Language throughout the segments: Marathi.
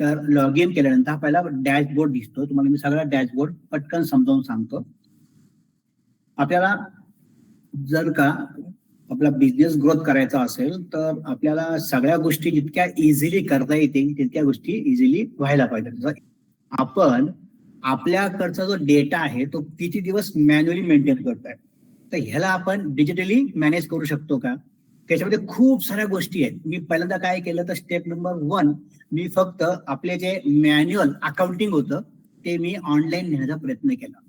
तर लॉग इन केल्यानंतर हा पहिला डॅशबोर्ड दिसतो. तुम्हाला मी सगळा डॅशबोर्ड पटकन समजावून सांगतो. आपल्याला जर का आपला बिझनेस ग्रोथ करायचा असेल तर आपल्याला सगळ्या गोष्टी जितक्या इझिली करता येतील तितक्या गोष्टी इझिली व्हायला पाहिजे आपण आपल्याकडचा जो डेटा आहे तो किती दिवस मॅन्युअली मेंटेन करतोय? तर ह्याला आपण डिजिटली मॅनेज करू शकतो का? त्याच्यामध्ये खूप साऱ्या गोष्टी आहेत. मी पहिल्यांदा काय केलं तर स्टेप नंबर वन मी फक्त आपले जे मॅन्युअल अकाउंटिंग होतं ते मी ऑनलाईन नेण्याचा प्रयत्न केला.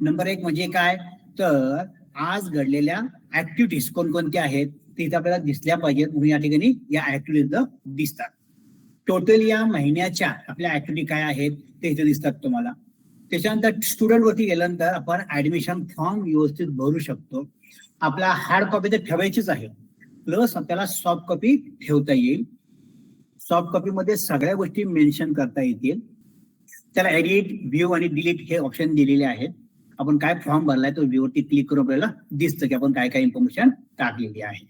नंबर एक म्हणजे काय? तर आज घडलेल्या ऍक्टिव्हिटीज कोणकोणत्या आहेत ते आपल्याला दिसल्या पाहिजेत. म्हणून या ठिकाणी या ऍक्टिव्हिटीज दिसतात. टोटल या महिन्याच्या आपल्या ऍक्टिव्हिटी काय आहेत ते इथे दिसतात तुम्हाला. त्याच्यानंतर स्टुडंट वरती गेल्यानंतर आपण ऍडमिशन फॉर्म व्यवस्थित भरू शकतो. आपला हार्ड कॉपी तर ठेवायचीच आहे. प्लस त्याला सॉफ्ट कॉपी ठेवता येईल. सॉफ्ट कॉपी मध्ये सगळ्या गोष्टी मेन्शन करता येतील. त्याला एडिट व्ह्यू आणि डिलीट हे ऑप्शन दिलेले आहेत. आपण काय फॉर्म भरलाय तो व्ह्यूवरती क्लिक करून आपल्याला दिसतं की आपण काय काय इन्फॉर्मेशन टाकलेली आहे.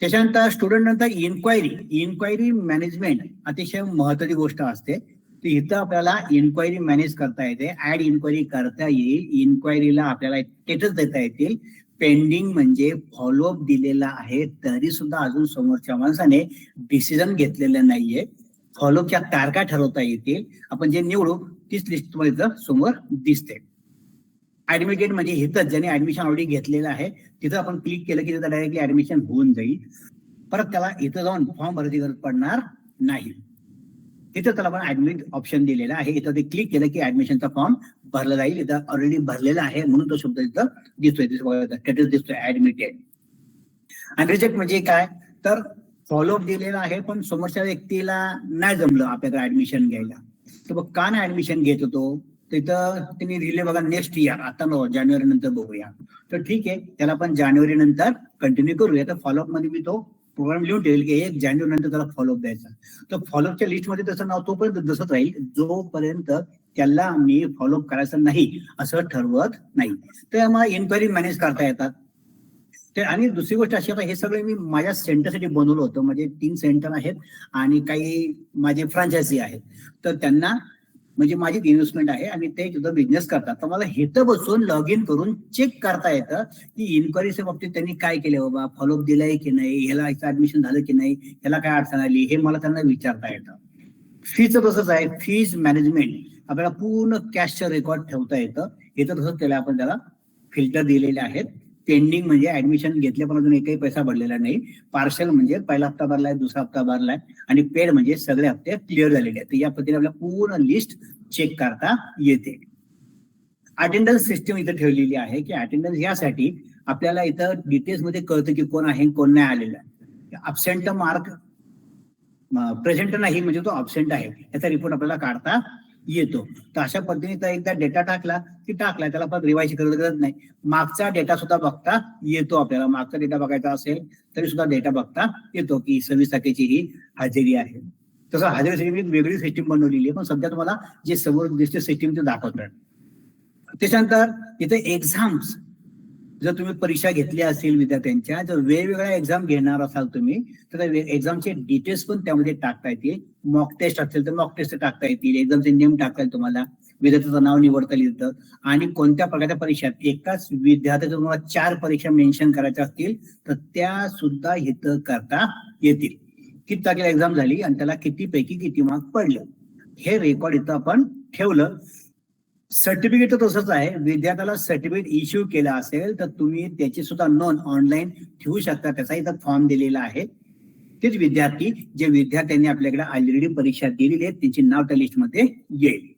त्याच्यानंतर स्टुडंट नंतर इन्क्वायरी इन्क्वायरी मॅनेजमेंट अतिशय महत्वाची गोष्ट असते. तर इथं आपल्याला इन्क्वायरी मॅनेज करता येते. ऍड इन्क्वायरी करता येईल. इन्क्वायरीला आपल्याला स्टेटस देता येतील. पेंडिंग म्हणजे फॉलोअप दिलेला आहे तरी सुद्धा अजून समोरच्या माणसाने डिसिजन घेतलेलं नाहीये. फॉलोअपच्या तारखा ठरवता येतील. आपण जे निवडू तीच लिस्ट तुम्हाला समोर दिसते. ऍडमिटेड म्हणजे हिथंच ज्याने ऍडमिशन ऑलरेडी घेतलेलं आहे तिथं आपण क्लिक केलं की तिथं डायरेक्टली ऍडमिशन होऊन जाईल. परत त्याला इथं जाऊन फॉर्म भरायची गरज पडणार नाही. तिथं त्याला आपण ऍडमिट ऑप्शन दिलेला आहे. इथं ते क्लिक केलं की ऍडमिशनचा फॉर्म भरला जाईल. इथं ऑलरेडी भरलेला आहे म्हणून तो शब्द इथं दिसतोय. स्टेटस दिसतोय. ऍडमिटेड आणि रिजेक्ट म्हणजे काय? तर फॉलोअप दिलेला आहे पण समोरच्या व्यक्तीला नाही जमलं आपल्याकडे ऍडमिशन घ्यायला. तर मग का नाही ऍडमिशन घेत होतो? तिथं त्यांनी दिले बघा नेक्स्ट इयर आता न जानेवारी नंतर बघूया. तर ठीक आहे. त्याला आपण जानेवारी नंतर कंटिन्यू करूया. तर फॉलोअपमध्ये मी तो प्रोग्राम लिहून ठेवेल की एक जानेवारी नंतर त्याला फॉलोअप द्यायचा. तर फॉलोअपच्या लिस्टमध्ये त्याचं नाव तोपर्यंत जसंच राहील. जोपर्यंत त्याला मी फॉलोअप करायचं नाही असं ठरवत नाही. तर आम्हाला इन्क्वायरी मॅनेज करता येतात. तर आणि दुसरी गोष्ट अशी आता हे सगळे मी माझ्या सेंटरसाठी बनवलं होतं. म्हणजे तीन सेंटर आहेत आणि काही माझे फ्रँचायझी आहेत. तर त्यांना म्हणजे माझी इन्व्हेस्टमेंट आहे आणि ते सुद्धा बिझनेस करतात. तर मला हेतं बसून लॉग इन करून चेक करता येतं की इन्क्वायरीच्या बाबतीत त्यांनी काय केलं बाबा फॉलोअप दिलाय की नाही ह्याला ऍडमिशन झालं की नाही ह्याला काय अडचण आली हे मला त्यांना विचारता येतं. फीचं तसंच आहे. फीज मॅनेजमेंट आपल्याला पूर्ण कॅशचं रेकॉर्ड ठेवता येतं. तर तसंच त्याला आपण त्याला. फिल्टर दिलेले आहेत. पेंडिंग म्हणजे ऍडमिशन घेतले पण अजून एकही पैसा भरलेला नाही. पार्शल म्हणजे पहिला हप्ता भरलाय दुसरा हप्ता भरलाय. आणि पेड म्हणजे सगळे हप्ते क्लिअर झालेले आहेत. या पद्धतीने आपल्याला पूर्ण लिस्ट चेक करता येते. अटेंडन्स सिस्टम इथं ठेवलेली आहे की अटेंडन्स यासाठी आपल्याला इथं डिटेल्समध्ये कळतं की कोण आहे कोण नाही आलेलं आहे. अब्सेंट मार्क प्रेझेंट नाही म्हणजे तो अब्सेंट आहे. याचा रिपोर्ट आपल्याला काढता येतो. तर अशा पद्धतीने एकदा डेटा टाकला की टाकला त्याला परत रिवायची गरज गरज नाही. मागचा डेटा सुद्धा बघता येतो आपल्याला. मागचा डेटा बघायचा असेल तरी सुद्धा डेटा बघता येतो की सव्वीस तारखेची ही हजेरी आहे. तसं हजेरीसाठी मी वेगळी सिस्टीम बनवलेली आहे. पण सध्या तुम्हाला जे समोर दिसते सिस्टीम ते दाखवतात त्याच्यानंतर इथे एक्झाम्स जर तुम्ही परीक्षा घेतल्या असतील विद्यार्थ्यांच्या जर वेगवेगळ्या एक्झाम घेणार असाल तुम्ही तर एक्झामचे डिटेल्स पण त्यामध्ये टाकता येतील. मॉक टेस्ट असेल तर मॉक टेस्ट टाकता येतील. एक्झामचे नेम टाकता येईल तुम्हाला. विद्यार्थ्याचं नाव निवडता येतं आणि कोणत्या प्रकारच्या परीक्षात? एकाच विद्यार्थ्याच्या तुम्हाला चार परीक्षा मेन्शन करायच्या असतील तर त्या सुद्धा इथं करता येतील. किती तारखेला एक्झाम झाली आणि त्याला किती पैकी किती मार्क पडलं? हे रेकॉर्ड इथं आपण ठेवलं. सर्टिफिकेट तर तसंच आहे. विद्यार्थ्याला सर्टिफिकेट इश्यू केला असेल तर तुम्ही त्याची सुद्धा नोंद ऑनलाईन ठेवू शकता. त्याचा इथं फॉर्म दिलेला आहे. तेच विद्यार्थी जे विद्यार्थ्यांनी आपल्याकडे ऑलरेडी परीक्षा दिलेली आहे त्यांची नाव त्या लिस्टमध्ये येईल.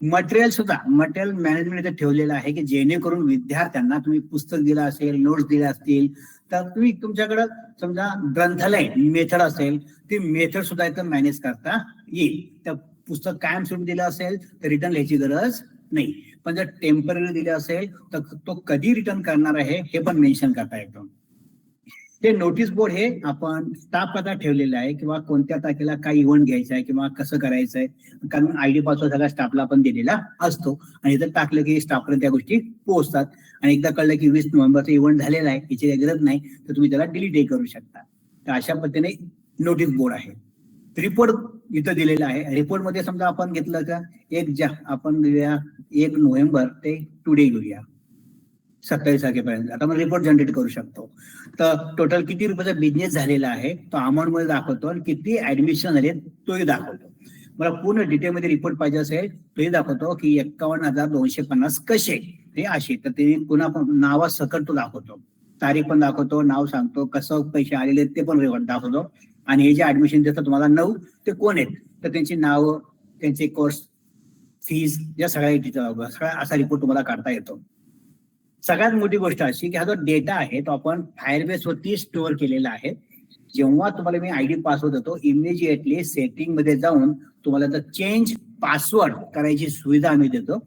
मटेरियल सुद्धा मटेरियल मॅनेजमेंट इथे ठेवलेलं आहे की जेणेकरून विद्यार्थ्यांना तुम्ही पुस्तक दिलं असेल नोट्स दिल्या असतील तर तुम्ही तुमच्याकडं समजा ग्रंथालय मेथड असेल ती मेथड सुद्धा इथं मॅनेज करता येईल. तर पुस्तक कायमस्वरूपी दिलं असेल तर रिटर्न लिहायची गरज नाही. पण जर टेंपररी दिले असेल तर तो कधी रिटर्न करणार आहे हे पण मेन्शन करता येतं. ते नोटीस बोर्ड हे आपण स्टाफ आता ठेवलेलं आहे किंवा कोणत्या तारखेला काय इव्हेंट घ्यायचा आहे किंवा कसं करायचंय कारण आयडी पासवर्ड सगळ्या स्टाफला आपण दिलेला असतो. आणि जर टाकलं की स्टाफकडे त्या गोष्टी पोहोचतात. आणि एकदा कळलं की वीस नोव्हेंबरचा इव्हेंट झालेला आहे याची काही गरज नाही तर तुम्ही त्याला डिलीटही करू शकता. तर अशा पद्धतीने नोटीस बोर्ड आहे. रिपोर्ट इथं दिलेलं आहे. रिपोर्टमध्ये समजा आपण घेतलं का एक जा आपण घेऊया एक नोव्हेंबर ते टुडे घेऊया. सत्तावीस तारखेपर्यंत. आता आपण रिपोर्ट जनरेट करू शकतो. तर टोटल किती रुपयाचा बिझनेस झालेला आहे तो अमाऊंटमध्ये दाखवतो आणि किती ऍडमिशन झाले तोही दाखवतो. मला पूर्ण डिटेलमध्ये रिपोर्ट पाहिजे असेल तोही दाखवतो की एक्कावन्न हजार दोनशे पन्नास कसे हे असे. तर ते पुन्हा नावासकट नावा सकट तो दाखवतो. तारीख पण दाखवतो नाव सांगतो कसं पैसे आलेले ते पण दाखवतो. आणि हे जे ऍडमिशन देतात तुम्हाला नऊ ते कोण आहेत? तर त्यांची नावं त्यांचे कोर्स फीज या सगळ्या डिटेल सगळा असा रिपोर्ट तुम्हाला काढता येतो. सगळ्यात मोठी गोष्ट अशी की हा जो डेटा आहे तो आपण फायरबेस वरती स्टोअर केलेला आहे. जेव्हा तुम्हाला मी आयडी पासवर्ड देतो इमिजिएटली सेटिंगमध्ये जाऊन तुम्हाला चेंज पासवर्ड करायची सुविधा आम्ही देतो.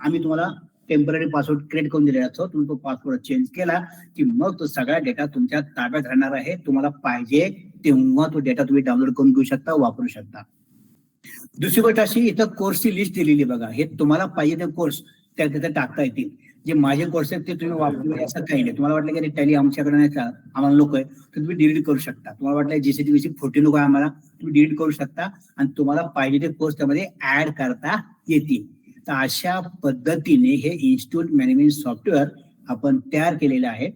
आम्ही तुम्हाला टेंपररी पासवर्ड क्रिएट करून दिलेला असतो. तुम्ही तो पासवर्ड चेंज केला की मग तो सगळा डेटा तुमच्या ताब्यात राहणार आहे. तुम्हाला पाहिजे तेव्हा तो डेटा तुम्ही डाउनलोड करून घेऊ शकता वापरू शकता. दुसरी गोष्ट अशी इथं कोर्सची लिस्ट दिलेली बघा. हे तुम्हाला पाहिजे ते कोर्स त्या तिथे टाकता येतील. जे माझे कोर्स आहेत ते तुम्ही वापरू असं काही नाही. तुम्हाला वाटलं की टॅली आमच्याकडे नाही का आम्हाला नको आहे तर तुम्ही डिलीट करू शकता. तुम्हाला वाटलं जीसीटीवीची फोटो नको आहे आम्हाला तुम्ही डिलीट करू शकता. आणि तुम्हाला पाहिजे ते कोर्स त्यामध्ये ऍड करता येतील. अशा पद्धतीने हे इन्स्टिट्यूट मॅनेजमेंट सॉफ्टवेअर आपण तयार केलेलं आहे.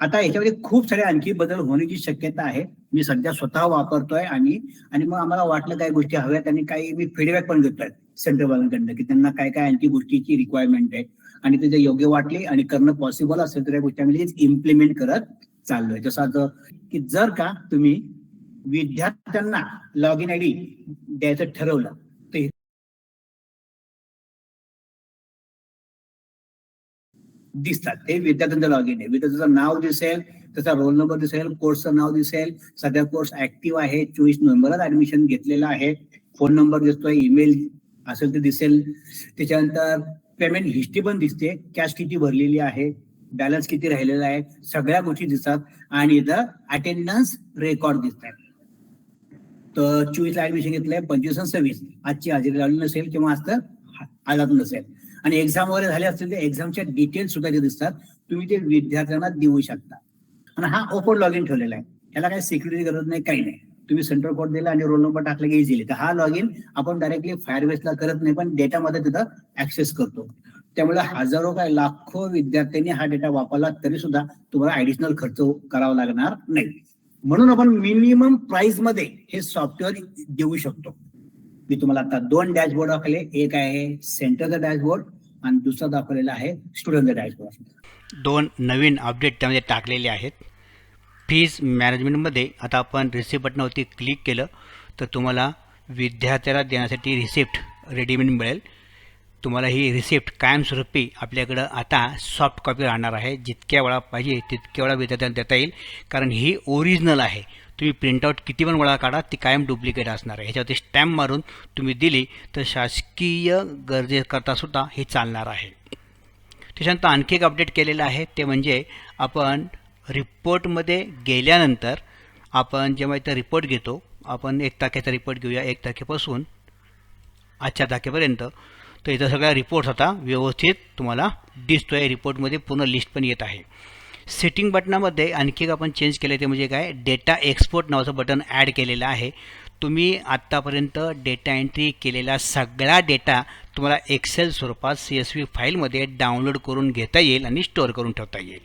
आता याच्यामध्ये खूप सारे आणखी बदल होण्याची शक्यता आहे. मी सध्या स्वतः वापरतोय आणि आणि मग आम्हाला वाटलं काय गोष्टी हव्यात आणि काही मी फीडबॅक पण घेतोय सेंट्रल बँकांकडनं की त्यांना काय काय आणखी गोष्टीची रिक्वायरमेंट आहे. आणि ते जर योग्य वाटले आणि करणं पॉसिबल असेल तर त्या गोष्टी आम्ही इम्प्लिमेंट करत चाललोय. जसं की जर का तुम्ही विद्यार्थ्यांना लॉग इन आय डी द्यायचं ठरवलं तर दिसतात. ते विद्यार्थ्यांचं लॉग इन आहे विद्यार्थ्याचं नाव दिसेल त्याचा रोल नंबर दिसेल कोर्सचं नाव दिसेल. सध्या कोर्स ऍक्टिव्ह आहे. चोवीस नोव्हेंबरला ऍडमिशन घेतलेलं आहे. फोन नंबर दिसतोय ईमेल असेल ते दिसेल. त्याच्यानंतर पेमेंट हिस्ट्री पण दिसते. कॅश किती भरलेली आहे? बॅलन्स किती राहिलेला आहे? सगळ्या गोष्टी दिसतात. आणि इथं अटेंडन्स रेकॉर्ड दिसत तर चोवीसला ऍडमिशन घेतलंय पंचवीस आणि सव्वीस. आजची हजेरी लावली नसेल किंवा आज तर आलाच नसेल. आणि एक्झाम वगैरे झाले असतील तर एक्झामच्या डिटेल्स सुद्धा जे दिसतात तुम्ही ते विद्यार्थ्यांना देऊ शकता. आणि हा ओपन लॉग इन ठेवलेला आहे. त्याला काही सिक्युरिटी गरज नाही काही नाही. तुम्ही सेंट्रल कोड दिला आणि रोल नंबर टाकला की इझिली तर हा लॉग इन आपण डायरेक्टली फायरवेसला करत नाही पण डेटामध्ये तिथं ऍक्सेस करतो. त्यामुळे हजारो काय लाखो विद्यार्थ्यांनी हा डेटा वापरला तरी सुद्धा तुम्हाला ऍडिशनल खर्च करावा लागणार नाही. म्हणून आपण मिनिमम प्राइसमध्ये हे सॉफ्टवेअर देऊ शकतो. मी तुम्हाला आता दोन डॅशबोर्ड दाखवले. एक आहे सेंटरचा डॅशबोर्ड आणि दुसरा दाखवलेला आहे स्टुडंट डॅशबोर्ड दोन नवीन अपडेट त्यामध्ये टाकलेले आहेत. फीज मॅनेजमेंटमध्ये आता आपण रिसिप्ट बटनावरती क्लिक केलं तर तुम्हाला विद्यार्थ्याला देण्यासाठी रिसिप्ट रेडीमेड मिळेल. तुम्हाला ही रिसिप्ट कायमस्वरूपी आपल्याकडं आता सॉफ्ट कॉपी राहणार आहे. जितक्या वेळा पाहिजे तितक्या वेळा विद्यार्थ्यांना देता येईल कारण ही ओरिजिनल आहे. तुम्ही प्रिंटआउट किती पण वेळा काढा ती कायम डुप्लिकेट असणार आहे. ह्याच्यावरती स्टॅम्प मारून तुम्ही दिली तर शासकीय गरजेकरता सुद्धा हे चालणार आहे. त्याच्यानंतर आणखी एक अपडेट केलेलं आहे. ते म्हणजे आपण रिपोर्टमध्ये गेल्यानंतर आपण जेव्हा इथं रिपोर्ट घेतो आपण एक तारखेचा रिपोर्ट घेऊया एक तारखेपासून आजच्या तारखेपर्यंत. तर इथं सगळ्या रिपोर्ट्स आता व्यवस्थित तुम्हाला दिसतो आहे रिपोर्टमध्ये पूर्ण लिस्ट पण येत आहे. सेटिंग बटनामध्ये आणखी एक आपण चेंज केलं ते म्हणजे काय? डेटा एक्सपोर्ट नावाचं बटन ॲड केलेलं आहे. तुम्ही आत्तापर्यंत डेटा एंट्री केलेला सगळा डेटा तुम्हाला एक्सेल स्वरूपात सी एस व्ही फाईलमध्ये डाउनलोड करून घेता येईल आणि स्टोअर करून ठेवता येईल.